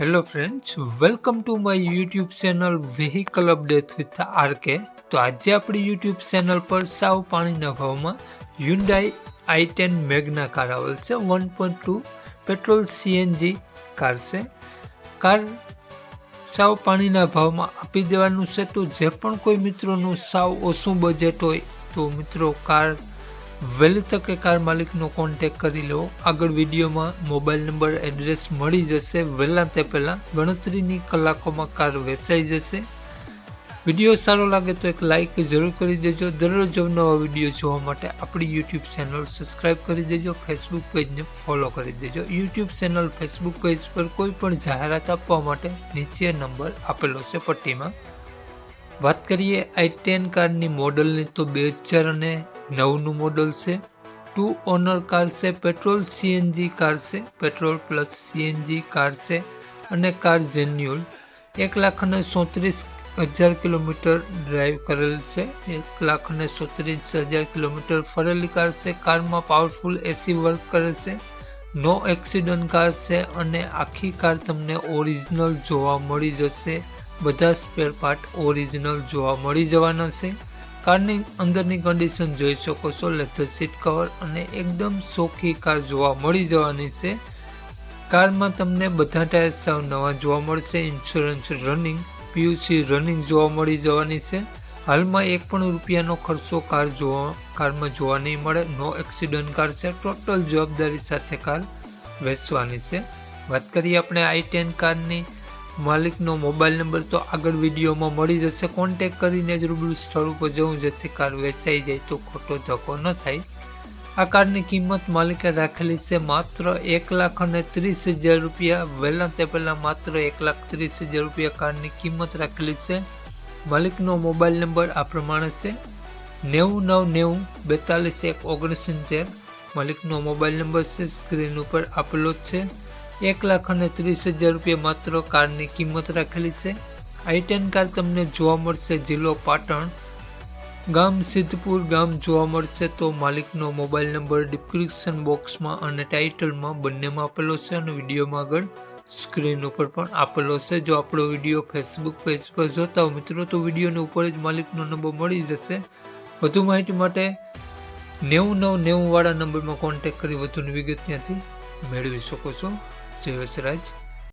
Hello friends welcome to my YouTube channel vehicle update with RK તો આજે આપણી YouTube channel પર સાવ પાણીના ભાવમાં Hyundai i ten Magna car આવેલ છે. One point two petrol CNG car છે. કાર સાવ પાણીના ભાવમાં આપી દેવાનું છે. તો જે પણ કોઈ મિત્રોનું સાવ ઓછું બજેટ હોય, તો મિત્રો કાર વહેલી તકે કાર માલિકનો કોન્ટેક કરી લો. આગળ વિડીયોમાં મોબાઈલ નંબર એડ્રેસ મળી જશે. વહેલા તે પહેલાં ગણતરીની કલાકોમાં કાર વેચાઈ જશે. વીડિયો સારો લાગે તો એક લાઇક જરૂર કરી દેજો. દરરોજ નવા વીડિયો જોવા માટે આપણી યુટ્યુબ ચેનલ સબસ્ક્રાઇબ કરી દેજો. ફેસબુક પેજને ફોલો કરી દેજો. યુટ્યુબ ચેનલ ફેસબુક પેજ પર કોઈ પણ જાહેરાત આપવા માટે નીચે નંબર આપેલો છે પટ્ટીમાં. વાત કરીએ આઈ ટેન કારની મોડલની, તો બે હજાર અને નવનું મોડલ છે. ટુ ઓનર કાર છે, પેટ્રોલ સીએનજી કાર છે, પેટ્રોલ પ્લસ સીએનજી કાર છે અને કાર જેન્યુઅલ. એક લાખ અને સોત્રીસ હજાર કિલોમીટર ડ્રાઈવ કરેલ છે. એક લાખ અને સોત્રીસ હજાર કિલોમીટર ફરેલી કાર છે. કારમાં પાવરફુલ એસી વર્ક કરે છે. નો એક્સિડન્ટ કાર છે અને આખી કાર તમને ઓરિજિનલ જોવા મળી જશે. બધા સ્પેર પાર્ટ ઓરિજિનલ જોવા મળી જવાના છે. કારની અંદરની કન્ડિશન જોઈ શકો છો લેધર સીટ કવર અને એકદમ સોખી કાર જોવા મળી જવાની છે. કારમાં તમને બધા ટાયર સાવ નવા જોવા મળશે ઇન્સ્યોરન્સ રનિંગ પીયુસી રનિંગ જોવા મળી જવાની છે. હાલમાં એક પણ રૂપિયાનો ખર્ચો કાર જોવા કારમાં જોવા નહીં મળે, નો એક્સિડન્ટ કાર છે ટોટલ જવાબદારી સાથે કાર વેચવાની છે. વાત કરીએ આપણે આઈ ટેન કારની માલિકનો મોબાઈલ નંબર તો આગળ વિડીયોમાં મળી જશે. કોન્ટેક કરીને જ રૂબરૂ સ્થળ ઉપર જવું, જેથી કાર વેચાઈ જાય તો ખોટો ધક્કો ન થાય. આ કારની કિંમત માલિકે રાખેલી છે માત્ર એક લાખ અને ત્રીસ હજાર રૂપિયા. વહેલા તે પહેલાં માત્ર એક લાખ ત્રીસ હજાર રૂપિયા કારની કિંમત રાખેલી છે. માલિકનો મોબાઈલ નંબર આ પ્રમાણે છે. નેવું નવ નેવું બેતાલીસ એક ઓગણસિત્તેર. માલિકનો મોબાઈલ નંબર છે. સ્ક્રીન ઉપર આપેલો છે. એક લાખ અને ત્રીસ હજાર રૂપિયા માત્ર કારની કિંમત રાખેલી છે. આઈ ટેન કાર તમને જોવા મળશે જિલ્લો પાટણ. ગામ સિદ્ધપુર, ગામ જોવા મળશે તો માલિકનો મોબાઈલ નંબર ડિસ્ક્રિપ્શન બોક્સમાં અને ટાઇટલમાં બંનેમાં આપેલો છે અને વિડીયોમાં આગળ સ્ક્રીન ઉપર પણ આપેલો છે. જો આપણો વીડિયો ફેસબુક પેજ પર જોતા હો મિત્રો, તો વિડીયોની ઉપર જ માલિકનો નંબર મળી જશે. વધુ માહિતી માટે નેવું નવ નેવું વાળા નંબરમાં કોન્ટેક કરી વધુની વિગત ત્યાંથી મેળવી શકો છો. જય વસરાજ